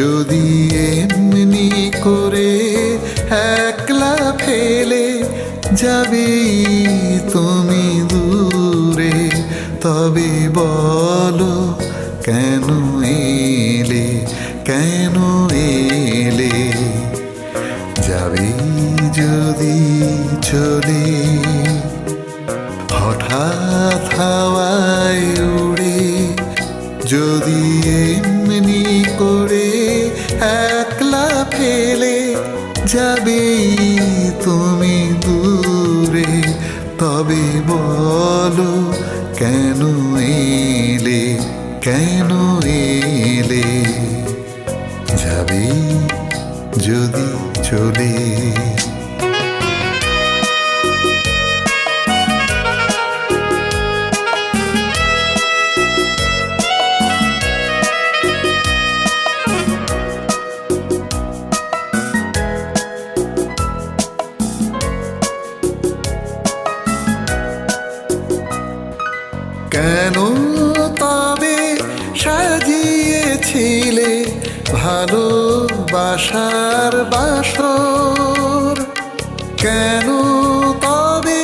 যদি এমনি করে একলা ফেলে যাবে তুমি দূরে, তবে বলো কেন এলে কেন এলে? যাবে যদি চলে, হঠাৎ হাওয়ায় উড়ে, যদি এমনি করে যাবে তুমি দূরে তবে বলো কেন এলে কেন এলে? যাবে যদি চলে। কেন তবে সাজিয়েছিলে ভালোবাসার বাসর? কেন তবে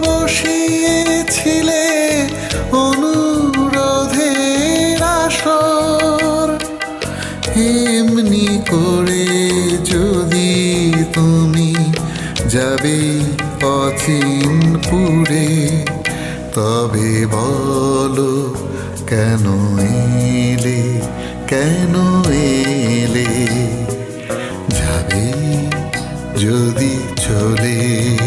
বসিয়েছিলে অনুরোধের আসর? এমনি করে যদি তুমি যাবে অচিনপুরে তবে বলো কেন এলে কেন এলে? যাবে যদি চলে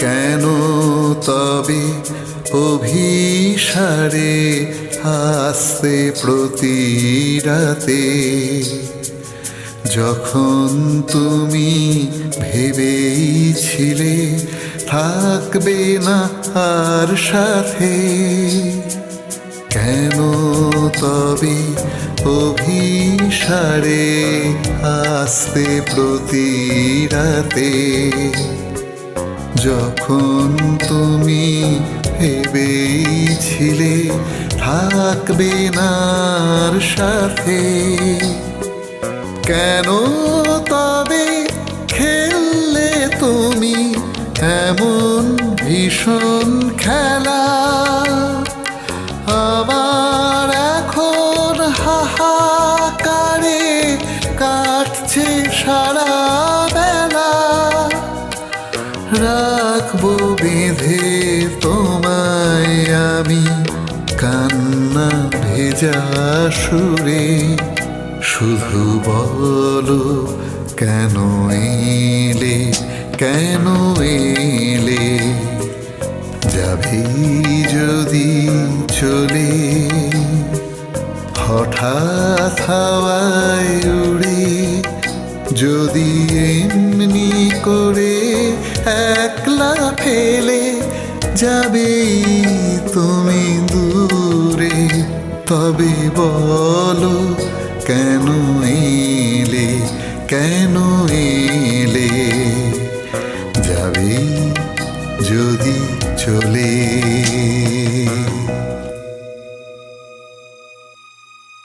কেন তবে অভিসারে আসতে প্রতি রাতে? যখন তুমি ভেবেছিলে থাকবে না আর সাথে, কেন তবে অভিসারে আসতে প্রতি রাতে? যখন তুমি ভেবেছিলে থাকবে নার সাথে, কেন তবে খেললে তুমি এমন ভীষণ খেলা? আমার এখন হাহাকারে কাটছে সারা বেঁধে তোমায় আমি কান্না ভেজা সুরে শুধু বলো, কেন এলে কেন এলে? যাবি যদি চলে, হঠাৎ হাওয়ায় যদি এমনি করে একলা ফেলে যাবে তুমি দূরে, তবে বলো কেন এলে কেন এলে? যাবে যদি চলে।